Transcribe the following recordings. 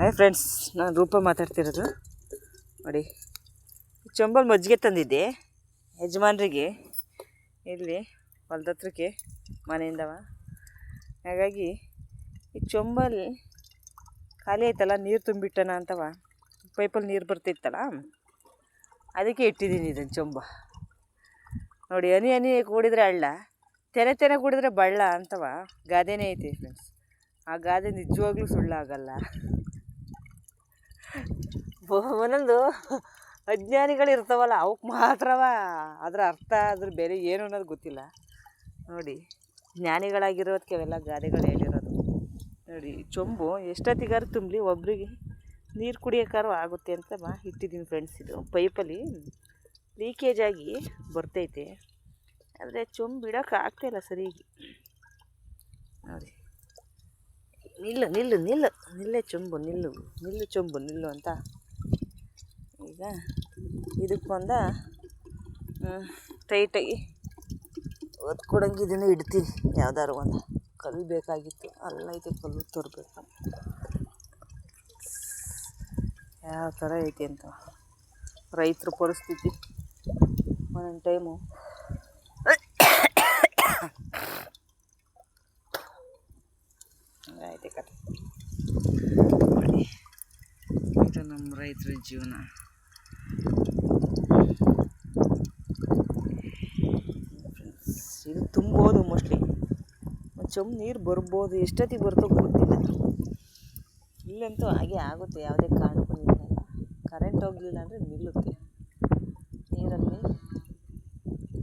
Hi friends ನಾನು ರೂಪ ಮಾತಾಡ್ತಿರೋದು. ನೋಡಿ ಚೊಂಬಲ್ ಮಜ್ಜಿಗೆ ತಂದಿದ್ದೆ. ಯಜಮಾನ್ರಿಗೆ ಇಲ್ಲಿ ಹೊಲ್ದ ಹತ್ರಕ್ಕೆ ಮನೆಯಿಂದವ. ಹಾಗಾಗಿ, ಈ ಚೊಂಬಲ್ ಖಾಲಿ ಆಯ್ತಲ್ಲ, ನೀರು ತುಂಬಿಟ್ಟನ ಅಂತವ. ಪೈಪಲ್ಲಿ ನೀರು ಬರ್ತಿತ್ತಲ್ಲ? ಅದಕ್ಕೆ ಇಟ್ಟಿದ್ದೀನಿ ಇದನ್ನು ಚೊಂಬ. ನೋಡಿ, ಹನಿ ಹನಿ ಕೂಡಿದರೆ ಅಳ್ಳ ತೆನೆ ತೆನೆ ಕೂಡಿದ್ರೆ ಬಳ್ಳ ಅಂತವ. ಗಾದೆನೇ ಐತಿ ಫ್ರೆಂಡ್ಸ್ ಆ ಗಾದೆ ನಿಜವಾಗ್ಲೂ ಸುಳ್ಳಾಗಲ್ಲ. ಒಂದೊಂದು ಅಜ್ಞಾನಿಗಳು ಇರ್ತಾವಲ್ಲ ಅವಕ್ಕೆ ಮಾತ್ರವ ಅದರ ಅರ್ಥ, ಅದ್ರ ಬೇರೆ ಏನು ಅನ್ನೋದು ಗೊತ್ತಿಲ್ಲ. ನೋಡಿ ಜ್ಞಾನಿಗಳಾಗಿರೋದಕ್ಕೆ ಅವೆಲ್ಲ ಗಾದೆಗಳು ಹೇಳಿರೋದು. ನೋಡಿ, ಚೊಂಬು ಎಷ್ಟೊತ್ತಿಗಾರು ತುಂಬಲಿ ಒಬ್ರಿಗೆ ನೀರು ಕುಡಿಯೋಕ್ಕಾರು ಆಗುತ್ತೆ ಅಂತ ಇಟ್ಟಿದ್ದೀನಿ ಫ್ರೆಂಡ್ಸ್ ಇದು. ಪೈಪಲ್ಲಿ ಲೀಕೇಜ್ ಆಗಿ ಬರ್ತೈತೆ. ಆದರೆ ಚೊಂಬು ಬಿಡೋಕೆ ಆಗ್ತಾಯಿಲ್ಲ ಸರಿಯಾಗಿ. ನೋಡಿ. ನಿಲ್ಲು ನಿಲ್ಲು ನಿಲ್ಲು. ನಿಲ್ಲೇ ಚುಂಬು, ನಿಲ್ಲು. ನಿಲ್ಲು ಚುಂಬು, ನಿಲ್ಲು ಅಂತ. ಈಗ ಇದಕ್ಕೊಂದ ಟೈಟಾಗಿ ಒತ್ಕೊಡಂಗೆ ಇದನ್ನು ಇಡ್ತೀನಿ ಯಾವ್ದಾರು ಒಂದು. ಕಲ್ಲು ಬೇಕಾಗಿತ್ತು. ಅಲ್ಲೈತೆ ಕಲ್ಲು ತರಬೇಕು. ಯಾವ ಥರ ಐತಿ ಅಂತ. ರೈತರ ಪರಿಸ್ಥಿತಿ. ಒಂದೊಂದು ಟೈಮು ಐತೆ ಕತೆ ನೋಡಿ ಇದು ನಮ್ಮ ರೈತರ ಜೀವನ. ಇದು ತುಂಬೋದು ಮೋಸ್ಟ್ಲಿ ಚೊಂಬು ನೀರು ಬರ್ಬೋದು, ಎಷ್ಟೊತ್ತಿಗೆ ಬರ್ತೋ ಗೊತ್ತಿಲ್ಲ ಇಲ್ಲಂತೂ ಹಾಗೆ ಆಗುತ್ತೆ, ಯಾವುದೇ ಕಾರಣಕ್ಕೂ ಇಲ್ಲ ಕರೆಂಟ್ ಹೋಗಲಿಲ್ಲ ಅಂದರೆ ನಿಲ್ಲುತ್ತೆ. ನೀರಲ್ಲಿ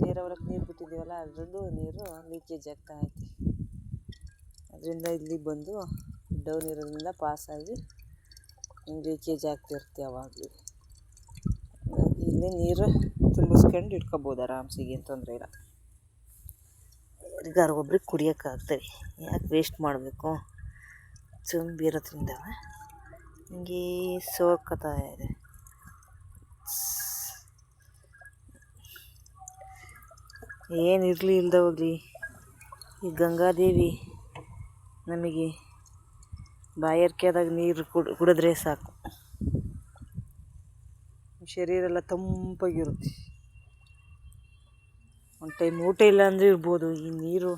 ಬೇರೆ ಹೊರಕ್ಕೆ ನೀರು ಬಿಟ್ಟಿದ್ದೀವಲ್ಲ, ಅದರದ್ದು ನೀರು ಲೀಕೇಜ್ ಆಗ್ತಾ ಅದರಿಂದ ಇಲ್ಲಿ ಬಂದು ಡೌನ್ ಇರೋದ್ರಿಂದ ಪಾಸಾಗಿ ಲೀಕೇಜ್ ಆಗ್ತಿರುತ್ತೆ ಯಾವಾಗಲೂ ಹಾಗಾಗಿ ಇಲ್ಲಿ ನೀರು ತುಂಬಿಸ್ಕೊಂಡು ಇಟ್ಕೊಬೋದು ಆರಾಮ್ಸಿಗೆ, ಏನು ತೊಂದರೆ ಇಲ್ಲ. ಒಬ್ರಿಗೆ ಕುಡಿಯೋಕ್ಕಾಗ್ತವೆ ಯಾಕೆ ವೇಸ್ಟ್ ಮಾಡಬೇಕು? ತುಂಬಿರೋದ್ರಿಂದ ಹಿಂಗೆ ಸೋರ್ಕೋತಾ ಇದೆ. ಏನಿರಲಿ ಇಲ್ದ ಹೋಗಲಿ ಈ ಗಂಗಾದೇವಿ ನಮಗೆ ಬಾಯಾರಿಕೆಯಾದಾಗ ನೀರು ಕುಡ್, ಕುಡಿದ್ರೆ ಸಾಕು. ಶರೀರ ಎಲ್ಲ ತಂಪಾಗಿರುತ್ತೆ. ಒಂದು ಟೈಮ್ ಊಟ ಇಲ್ಲ ಅಂದರೆ ಇರ್ಬೋದು. ಈ ನೀರು,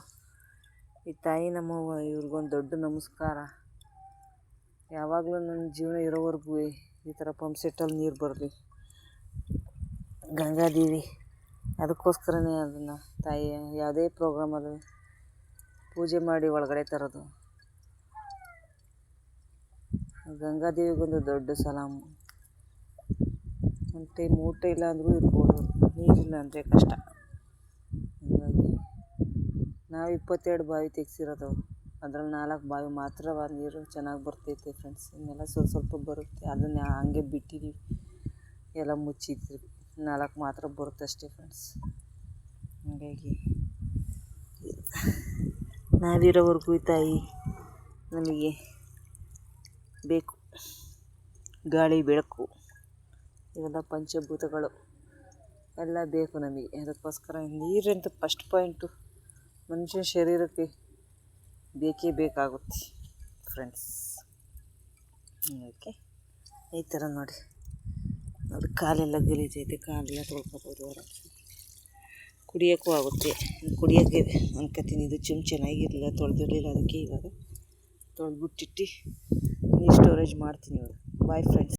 ಈ ತಾಯಿ ನಮ್ಮವ್ವ, ಇವ್ರಿಗೊಂದು ದೊಡ್ಡ ನಮಸ್ಕಾರ. ಯಾವಾಗಲೂ ನನ್ನ ಜೀವನ ಇರೋವರೆಗೂ ಈ ಥರ ಪಂಪ್ ಸೆಟ್ಟಲ್ಲಿ ನೀರು ಬರಲಿ. ಗಂಗಾದೇವಿ ಅದಕ್ಕೋಸ್ಕರನೇ ಅದನ್ನು ತಾಯಿ, ಯಾವುದೇ ಪ್ರೋಗ್ರಾಮಲ್ಲಿ ಪೂಜೆ ಮಾಡಿ ಒಳಗಡೆ ತರೋದು. ಗಂಗಾದೇವಿಗೊಂದು ದೊಡ್ಡ ಸಲಾಮು ಒಂದು ಟೈಮ್ ಊಟ ಇಲ್ಲ ಅಂದರೂ ಇರ್ಬೋದು. ನೀರಿಲ್ಲ ಅಂದರೆ ಕಷ್ಟ. ಹಾಗಾಗಿ ನಾವು ಇಪ್ಪತ್ತೆರಡು ಬಾವಿ ತೆಗ್ಸಿರೋದು. ಅದ್ರಲ್ಲಿ ನಾಲ್ಕು ಬಾವಿ ಮಾತ್ರ ನೀರು ಚೆನ್ನಾಗಿ ಬರ್ತೈತೆ ಫ್ರೆಂಡ್ಸ್ ಇನ್ನೆಲ್ಲ ಸ್ವಲ್ಪ ಸ್ವಲ್ಪ ಬರುತ್ತೆ. ಅದನ್ನು ಹಂಗೆ ಬಿಟ್ಟಿದ್ದೀವಿ ಎಲ್ಲ ಮುಚ್ಚಿದ್ವಿ ನಾಲ್ಕು ಮಾತ್ರ ಬರುತ್ತೆ ಅಷ್ಟೇ ಫ್ರೆಂಡ್ಸ್ ಹಾಗಾಗಿ ನಾವಿರೋವರೆಗೂ ತಾಯಿ ನಮಗೆ ಬೇಕು. ಗಾಳಿ, ಬೆಳಕು, ಇವೆಲ್ಲ ಪಂಚಭೂತಗಳು. ಎಲ್ಲ ಬೇಕು ನಮಗೆ. ಅದಕ್ಕೋಸ್ಕರ ನೀರಂತೂ ಫಸ್ಟ್ ಪಾಯಿಂಟು ಮನುಷ್ಯನ ಶರೀರಕ್ಕೆ ಬೇಕೇ ಬೇಕಾಗುತ್ತೆ ಫ್ರೆಂಡ್ಸ್ ಓಕೆ? ಈ ಥರ ನೋಡಿ. ನೋಡಿ, ಕಾಲೆಲ್ಲ ಗಲೀಜೈತೆ ಕಾಲೆಲ್ಲ ತೊಳ್ಕೊಬೋದು ಹೊರಗೆ. ಕುಡಿಯೋಕ್ಕೂ ಆಗುತ್ತೆ. ಕುಡಿಯೋಕ್ಕೆ ಅನ್ಕೋತೀನಿ. ಇದು ಚುಮ್ ಚೆನ್ನಾಗಿರಲಿಲ್ಲ, ತೊಳೆದಿರಲಿಲ್ಲ ಅದಕ್ಕೆ ಇವಾಗ. ತೊಳೆದ್ಬಿಟ್ಟಿಟ್ಟು ನೀರು ಸ್ಟೋರೇಜ್ ಮಾಡ್ತೀನಿ ಇವಾಗ ಬಾಯ್ ಫ್ರೆಂಡ್ಸ್